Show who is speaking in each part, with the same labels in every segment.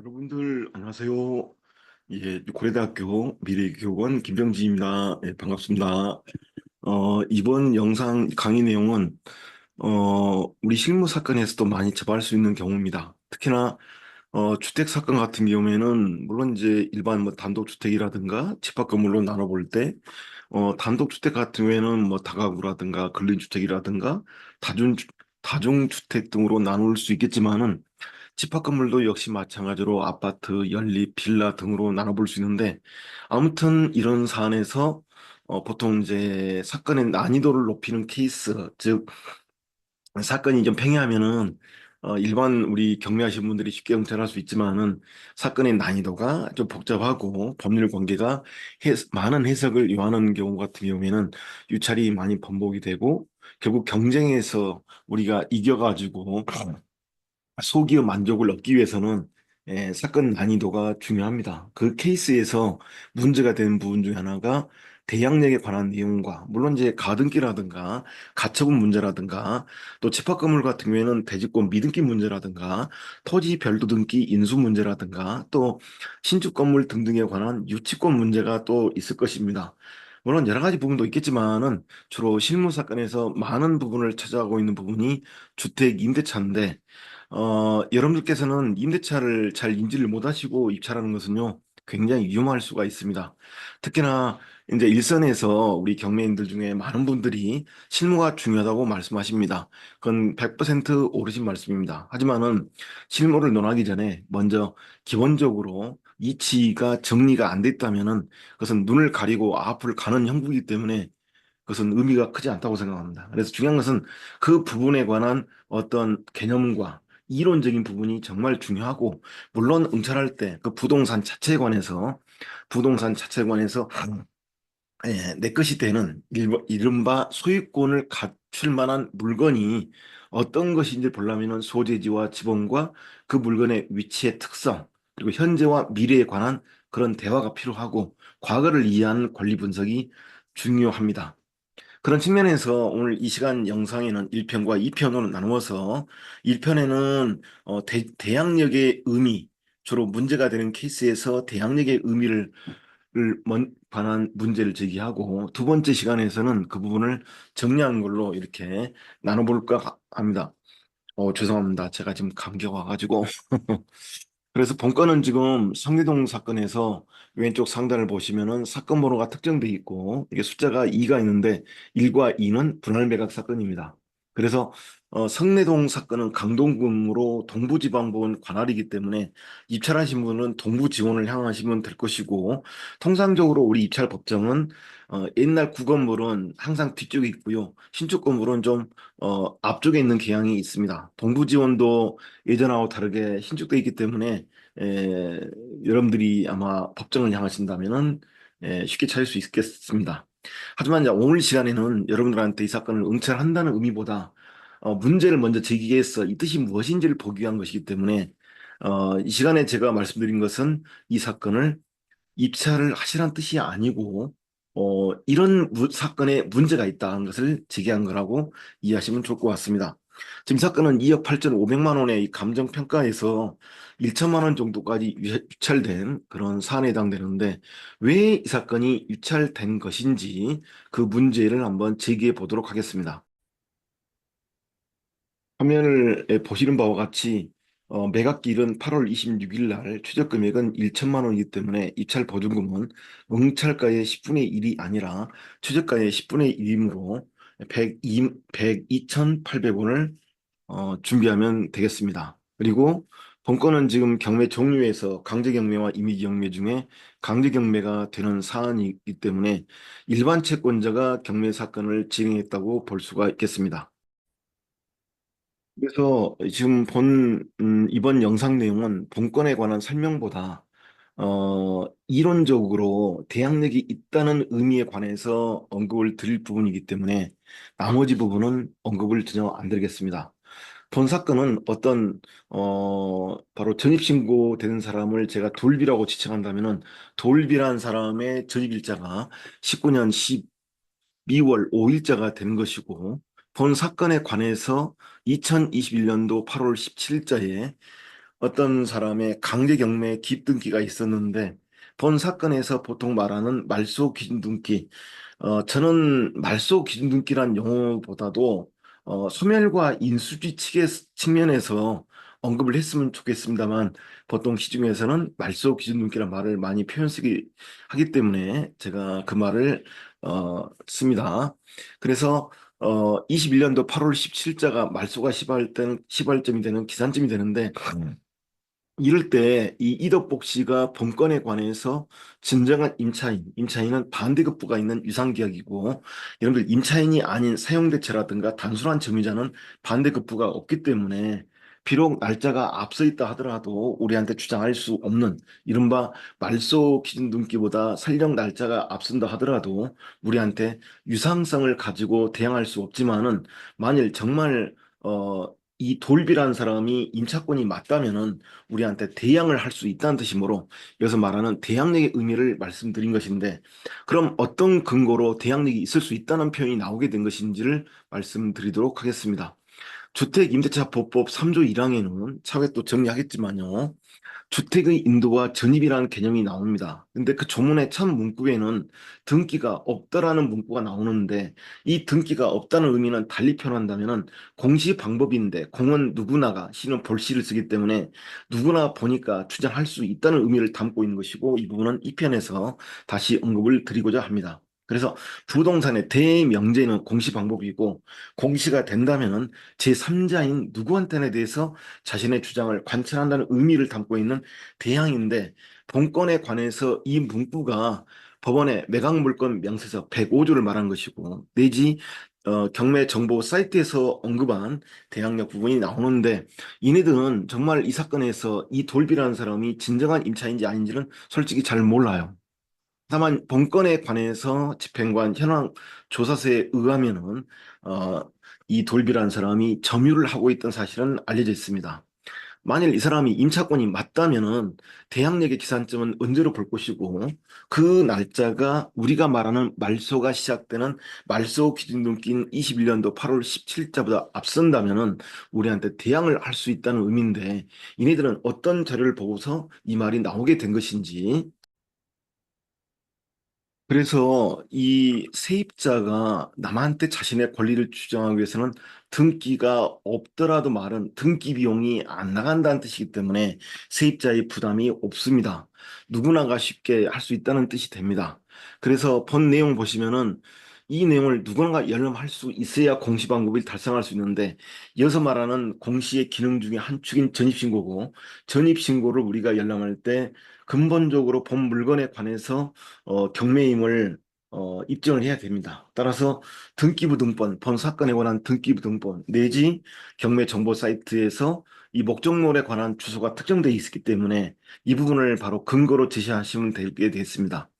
Speaker 1: 여러분들 안녕하세요. 예, 고려대학교 미래교원 김병지입니다. 예, 반갑습니다. 어, 이번 영상 강의 내용은 어, 우리 실무 사건에서도 많이 접할 수 있는 경우입니다. 특히나 어, 주택 사건 같은 경우에는 물론 이제 일반 뭐 단독주택이라든가 집합 건물로 나눠볼 때 어, 단독주택 같은 경우에는 뭐 다가구라든가 근린주택이라든가 다중 다중주택 등으로 나눌 수 있겠지만은 집합 건물도 역시 마찬가지로 아파트, 연립, 빌라 등으로 나눠볼 수 있는데 아무튼 이런 사안에서 어, 보통 이제 사건의 난이도를 높이는 케이스, 즉 사건이 좀 팽이하면은 어, 일반 우리 경매하시는 분들이 쉽게 응찰할 수 있지만은 사건의 난이도가 좀 복잡하고 법률 관계가 해, 많은 해석을 요하는 경우 같은 경우에는 유찰이 많이 번복이 되고 결국 경쟁에서 우리가 이겨가지고 소기업 만족을 얻기 위해서는 예, 사건 난이도가 중요합니다. 그 케이스에서 문제가 되는 부분 중에 하나가 대항력에 관한 내용과 물론 이제 가등기라든가 가처분 문제라든가 또 집합건물 같은 경우에는 대지권 미등기 문제라든가 토지 별도 등기 인수 문제라든가 또 신축 건물 등등에 관한 유치권 문제가 또 있을 것입니다. 물론 여러 가지 부분도 있겠지만은 주로 실무 사건에서 많은 부분을 차지하고 있는 부분이 주택 임대차인데 어, 여러분들께서는 임대차를 잘 인지를 못하시고 입찰하는 것은요, 굉장히 위험할 수가 있습니다. 특히나 이제 일선에서 우리 경매인들 중에 많은 분들이 실무가 중요하다고 말씀하십니다. 그건 100% 옳으신 말씀입니다. 하지만은 실무를 논하기 전에 먼저 기본적으로 이치가 정리가 안 됐다면은 그것은 눈을 가리고 앞을 가는 형국이기 때문에 그것은 의미가 크지 않다고 생각합니다. 그래서 중요한 것은 그 부분에 관한 어떤 개념과 이론적인 부분이 정말 중요하고 물론 응찰할 때 그 부동산 자체에 관해서 부동산 자체에 관해서 예, 내 것이 되는 일- 이른바 소유권을 갖출 만한 물건이 어떤 것인지 보려면은 소재지와 지번과 그 물건의 위치의 특성 그리고 현재와 미래에 관한 그런 대화가 필요하고 과거를 이해하는 권리 분석이 중요합니다. 그런 측면에서 오늘 이 시간 영상에는 1편과 2편으로 나누어서 1편에는 어, 대, 대항력의 의미, 주로 문제가 되는 케이스에서 대항력의 의미를 관한 문제를 제기하고 두 번째 시간에서는 그 부분을 정리하는 걸로 이렇게 나눠볼까 합니다. 어, 죄송합니다. 제가 지금 감기가 와가지고 그래서 본건은 지금 성리동 사건에서 왼쪽 상단을 보시면은 사건 번호가 특정돼 있고 이게 숫자가 2가 있는데 1과 2는 분할 매각 사건입니다. 그래서 어, 성내동 사건은 강동구로 동부지방법원 관할이기 때문에 입찰하신 분은 동부 지원을 향하시면 될 것이고 통상적으로 우리 입찰 법정은 어, 옛날 구건물은 항상 뒤쪽에 있고요. 신축 건물은 좀 어, 앞쪽에 있는 경향이 있습니다. 동부 지원도 예전하고 다르게 신축돼 있기 때문에 에, 여러분들이 아마 법정을 향하신다면은 에, 쉽게 찾을 수 있겠습니다. 하지만 이제 오늘 시간에는 여러분들한테 이 사건을 응찰한다는 의미보다 어, 문제를 먼저 제기해서 이 뜻이 무엇인지를 보기 위한 것이기 때문에 어, 이 시간에 제가 말씀드린 것은 이 사건을 입찰을 하시라는 뜻이 아니고 어, 이런 무- 사건에 문제가 있다는 것을 제기한 거라고 이해하시면 좋을 것 같습니다. 지금 이 사건은 2억 8,500만 원의 이 감정평가에서 1천만 원 정도까지 유- 유찰된 그런 사안에 해당되는데 왜 이 사건이 유찰된 것인지 그 문제를 한번 제기해 보도록 하겠습니다. 화면을 보시는 바와 같이 어, 매각일은 8월 26일 날 최저 금액은 1천만 원이기 때문에 입찰 보증금은 응찰가의 10분의 1이 아니라 최저가의 10분의 1이므로 102, 102,800원을 어, 준비하면 되겠습니다. 그리고 본건은 지금 경매 종류에서 강제 경매와 임의 경매 중에 강제 경매가 되는 사안이기 때문에 일반 채권자가 경매 사건을 진행했다고 볼 수가 있겠습니다. 그래서 지금 본 음, 이번 영상 내용은 본건에 관한 설명보다 어, 이론적으로 대항력이 있다는 의미에 관해서 언급을 드릴 부분이기 때문에 나머지 부분은 언급을 전혀 안 드리겠습니다. 본 사건은 어떤 어, 바로 전입신고 되는 사람을 제가 돌비라고 지칭한다면은 돌비란 사람의 전입일자가 19년 12월 5일자가 되는 것이고 본 사건에 관해서 2021년도 8월 17일자에 어떤 사람의 강제 경매 기입등기가 있었는데 본 사건에서 보통 말하는 말소 기준등기 어, 저는 말소 기준등기란 용어보다도 어, 소멸과 인수지 측의 측면에서 언급을 했으면 좋겠습니다만 보통 시중에서는 말소 기준등기란 말을 많이 표현 쓰기 하기 때문에 제가 그 말을 어, 씁니다. 그래서 어, 21년도 8월 17일자가 말소가 시발된 시발점이 되는 기산점이 되는데 이럴 때 이 이덕복 씨가 본건에 관해서 진정한 임차인, 임차인은 반대급부가 있는 유상계약이고 여러분들 임차인이 아닌 사용대체라든가 단순한 점유자는 반대급부가 없기 때문에 비록 날짜가 앞서 있다 하더라도 우리한테 주장할 수 없는 이른바 말소 기준 등기보다 설령 날짜가 앞선다 하더라도 우리한테 유상성을 가지고 대항할 수 없지만은 만일 정말 어, 이 돌비라는 사람이 임차권이 맞다면은 우리한테 대항을 할 수 있다는 뜻이므로 여기서 말하는 대항력의 의미를 말씀드린 것인데 그럼 어떤 근거로 대항력이 있을 수 있다는 표현이 나오게 된 것인지를 말씀드리도록 하겠습니다. 주택임대차보법 3조 1항에는 차후에 또 정리하겠지만요. 주택의 인도와 전입이라는 개념이 나옵니다. 근데 그 조문의 첫 문구에는 등기가 없다라는 문구가 나오는데 이 등기가 없다는 의미는 달리 표현한다면은 공시 방법인데 공은 누구나가 시는 볼시를 쓰기 때문에 누구나 보니까 주장할 수 있다는 의미를 담고 있는 것이고 이 부분은 이 편에서 다시 언급을 드리고자 합니다. 그래서 부동산의 대명제는 공시 방법이고 공시가 된다면은 제3자인 누구한테나 대해서 자신의 주장을 관철한다는 의미를 담고 있는 대항인데 본건에 관해서 이 문구가 법원의 매각물건 명세서 105조를 말한 것이고 내지 어, 경매 정보 사이트에서 언급한 대항력 부분이 나오는데 이네들은 정말 이 사건에서 이 돌비라는 사람이 진정한 임차인지 아닌지는 솔직히 잘 몰라요. 다만 본건에 관해서 집행관 현황 조사서에 의하면은 어, 이 돌비라는 사람이 점유를 하고 있던 사실은 알려져 있습니다. 만일 이 사람이 임차권이 맞다면은 대항력의 기산점은 언제로 볼 것이고 그 날짜가 우리가 말하는 말소가 시작되는 말소 기준 등기인 21년도 8월 17일자보다 앞선다면은 우리한테 대항을 할 수 있다는 의미인데 이네들은 어떤 자료를 보고서 이 말이 나오게 된 것인지 그래서 이 세입자가 남한테 자신의 권리를 주장하기 위해서는 등기가 없더라도 말은 등기 비용이 안 나간다는 뜻이기 때문에 세입자의 부담이 없습니다. 누구나가 쉽게 할 수 있다는 뜻이 됩니다. 그래서 본 내용 보시면은 이 내용을 누군가 열람할 수 있어야 공시 방법을 달성할 수 있는데 이어서 말하는 공시의 기능 중에 한 축인 전입신고고 전입신고를 우리가 열람할 때 근본적으로 본 물건에 관해서 어, 경매임을 어, 입증을 해야 됩니다. 따라서 등기부 등본, 본 사건에 관한 등기부 등본 내지 경매 정보 사이트에서 이 목적물에 관한 주소가 특정되어 있기 때문에 이 부분을 바로 근거로 제시하시면 되게 됐습니다.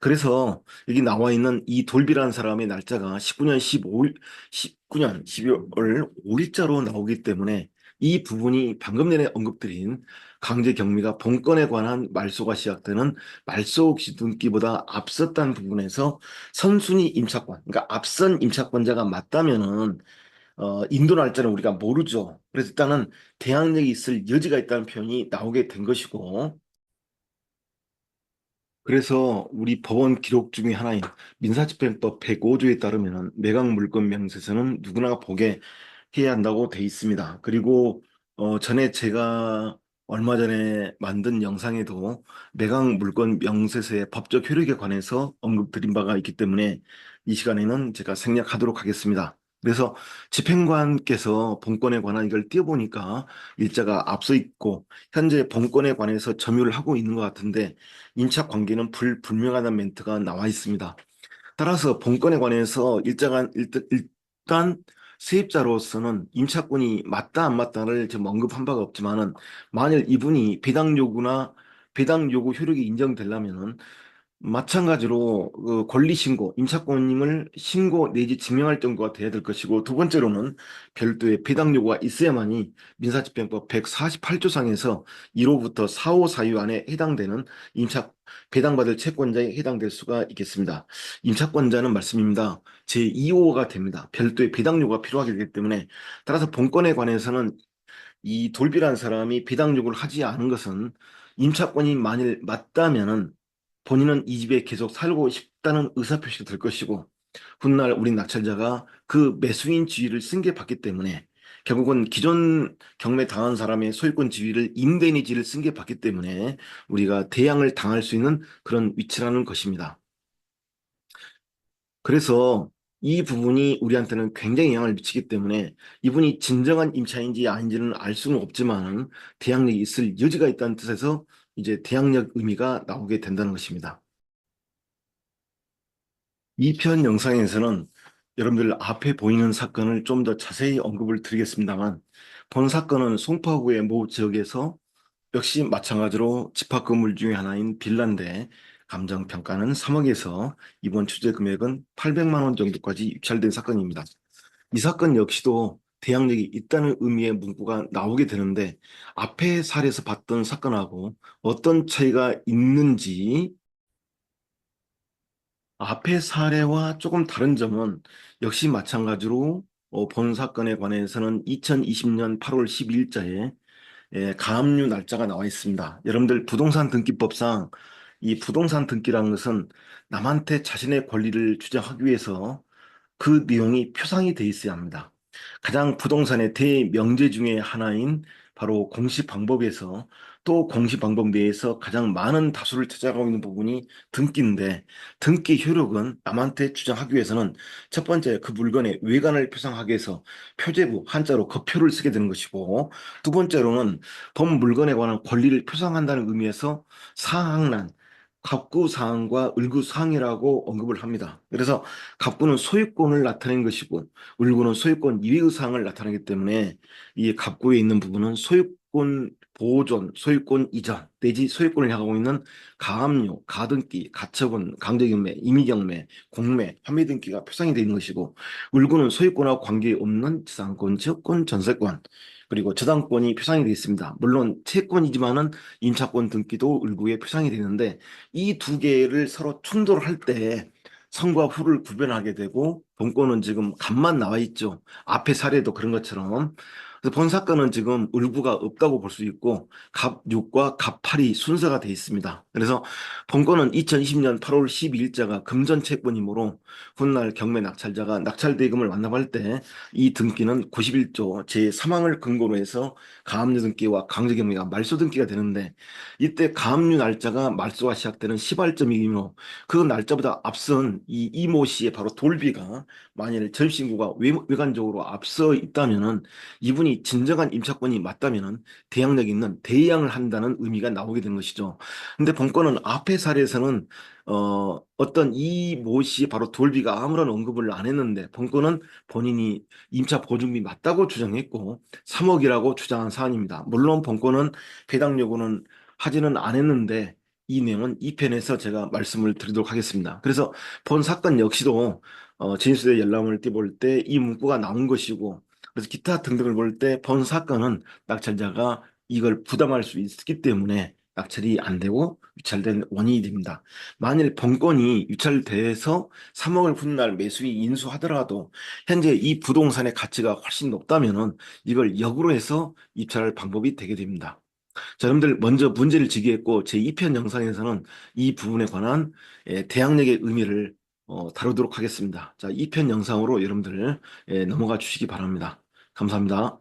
Speaker 1: 그래서 여기 나와 있는 이 돌비라는 사람의 날짜가 19년 15일, 19년 12월 5일자로 나오기 때문에 이 부분이 방금 전에 언급드린 강제 경미가 본건에 관한 말소가 시작되는 말소 기준기보다 앞섰다는 부분에서 선순위 임차권, 그러니까 앞선 임차권자가 맞다면은 어, 인도 날짜는 우리가 모르죠. 그래서 일단은 대항력이 있을 여지가 있다는 표현이 나오게 된 것이고, 그래서 우리 법원 기록 중에 하나인 민사집행법 105조에 따르면 매각 물건 명세서는 누구나 보게 해야 한다고 돼 있습니다. 그리고 어, 전에 제가 얼마 전에 만든 영상에도 매각 물건 명세서의 법적 효력에 관해서 언급드린 바가 있기 때문에 이 시간에는 제가 생략하도록 하겠습니다. 그래서 집행관께서 본건에 관한 이걸 띄워보니까 일자가 앞서 있고 현재 본건에 관해서 점유를 하고 있는 것 같은데 인착 관계는 불분명하다는 멘트가 나와 있습니다. 따라서 본건에 관해서 일자가 일단, 일단 세입자로서는 임차권이 맞다 안 맞다를 지금 언급한 바가 없지만은 만일 이분이 배당 요구나 배당 요구 효력이 인정되려면은 마찬가지로 그 권리 신고, 임차권임을 신고 내지 증명할 정도가 돼야 될 것이고 두 번째로는 별도의 배당 요구가 있어야만이 민사집행법 148조상에서 1호부터 4호 사유 안에 해당되는 임차 배당받을 채권자에 해당될 수가 있겠습니다. 임차권자는 말씀입니다. 제2호가 됩니다. 별도의 배당 요구가 필요하기 때문에 따라서 본건에 관해서는 이 돌비라는 사람이 배당 요구를 하지 않은 것은 임차권이 만일 맞다면은 본인은 이 집에 계속 살고 싶다는 의사표시가 될 것이고 훗날 우리 낙찰자가 그 매수인 지위를 승계받기 때문에 결국은 기존 경매 당한 사람의 소유권 지위를 임대인의 지위를 승계받기 때문에 우리가 대양을 당할 수 있는 그런 위치라는 것입니다. 그래서 이 부분이 우리한테는 굉장히 영향을 미치기 때문에 이분이 진정한 임차인지 아닌지는 알 수는 없지만 대항력이 있을 여지가 있다는 뜻에서 이제 대항력 의미가 나오게 된다는 것입니다. 이편 영상에서는 여러분들 앞에 보이는 사건을 좀 더 자세히 언급을 드리겠습니다만 본 사건은 송파구의 모 지역에서 역시 마찬가지로 집합 건물 중에 하나인 빌라인데 감정 평가는 3억에서 이번 추재 금액은 800만 원 정도까지 유찰된 사건입니다. 이 사건 역시도 대항력이 있다는 의미의 문구가 나오게 되는데 앞에 사례에서 봤던 사건하고 어떤 차이가 있는지 앞의 사례와 조금 다른 점은 역시 마찬가지로 어, 본 사건에 관해서는 2020년 8월 12일자에 예, 가압류 날짜가 나와 있습니다. 여러분들 부동산 등기법상 이 부동산 등기라는 것은 남한테 자신의 권리를 주장하기 위해서 그 내용이 표상이 돼 있어야 합니다. 가장 부동산의 대명제 중에 하나인 바로 공시 방법에서 또 공시 방법 내에서 가장 많은 다수를 찾아가고 있는 부분이 등기인데 등기 효력은 남한테 주장하기 위해서는 첫 번째 그 물건의 외관을 표상하기 위해서 표제부 한자로 거표를 쓰게 되는 것이고 두 번째로는 본 물건에 관한 권리를 표상한다는 의미에서 사항란 갑구 사항과 을구 사항이라고 언급을 합니다. 그래서 갑구는 소유권을 나타낸 것이고 을구는 소유권 이외의 사항을 나타내기 때문에 이 갑구에 있는 부분은 소유권 보존, 소유권 이전 내지 소유권을 향하고 있는 가압류, 가등기, 가처분, 강제경매, 임의경매, 공매, 판매 등기가 표상이 되어 있는 것이고 을구는 소유권하고 관계없는 지상권, 지역권, 전세권 그리고 저당권이 표상이 되어 있습니다. 물론 채권이지만은 임차권 등기도 을구에 표상이 되는데 이 두 개를 서로 충돌할 때 선과 후를 구별하게 되고 본권은 지금 갑만 나와 있죠. 앞에 사례도 그런 것처럼 그래서 본 사건은 지금 을구가 없다고 볼 수 있고 갑 6과 갑 8이 순서가 돼 있습니다. 그래서 본건은 2020년 8월 12일자가 금전 채권이므로 훗날 경매 낙찰자가 낙찰 대금을 완납할 때 이 등기는 91조 제3항을 근거로 해서 가압류 등기와 강제 경매가 말소 등기가 되는데 이때 가압류 날짜가 말소가 시작되는 시발점이며 그 날짜보다 앞선 이 이모 씨의 바로 돌비가 만일 전신구가 외관적으로 앞서 있다면은 이분이 진정한 임차권이 맞다면은 대항력 있는 대양을 한다는 의미가 나오게 되는 것이죠. 근데 본건은 앞의 사례에서는 어, 어떤 이 모씨 바로 돌비가 아무런 언급을 안 했는데 본건은 본인이 임차 보증비 맞다고 주장했고 3억이라고 주장한 사안입니다. 물론 본건은 배당 요구는 하지는 않았는데 이 내용은 이 편에서 제가 말씀을 드리도록 하겠습니다. 그래서 본 사건 역시도 어, 진술의 열람을 띄볼 때 이 문구가 나온 것이고 그래서 기타 등등을 볼 때 본 사건은 낙찰자가 이걸 부담할 수 있기 때문에 낙찰이 안 되고 유찰된 원인이 됩니다. 만일 본건이 유찰돼서 3억을 훗날 매수인 인수하더라도 현재 이 부동산의 가치가 훨씬 높다면은 이걸 역으로 해서 입찰할 방법이 되게 됩니다. 자, 여러분들 먼저 문제를 제기했고 제 2편 영상에서는 이 부분에 관한 예, 대항력의 의미를 어, 다루도록 하겠습니다. 자, 2편 영상으로 여러분들 예, 넘어가 주시기 바랍니다. 감사합니다.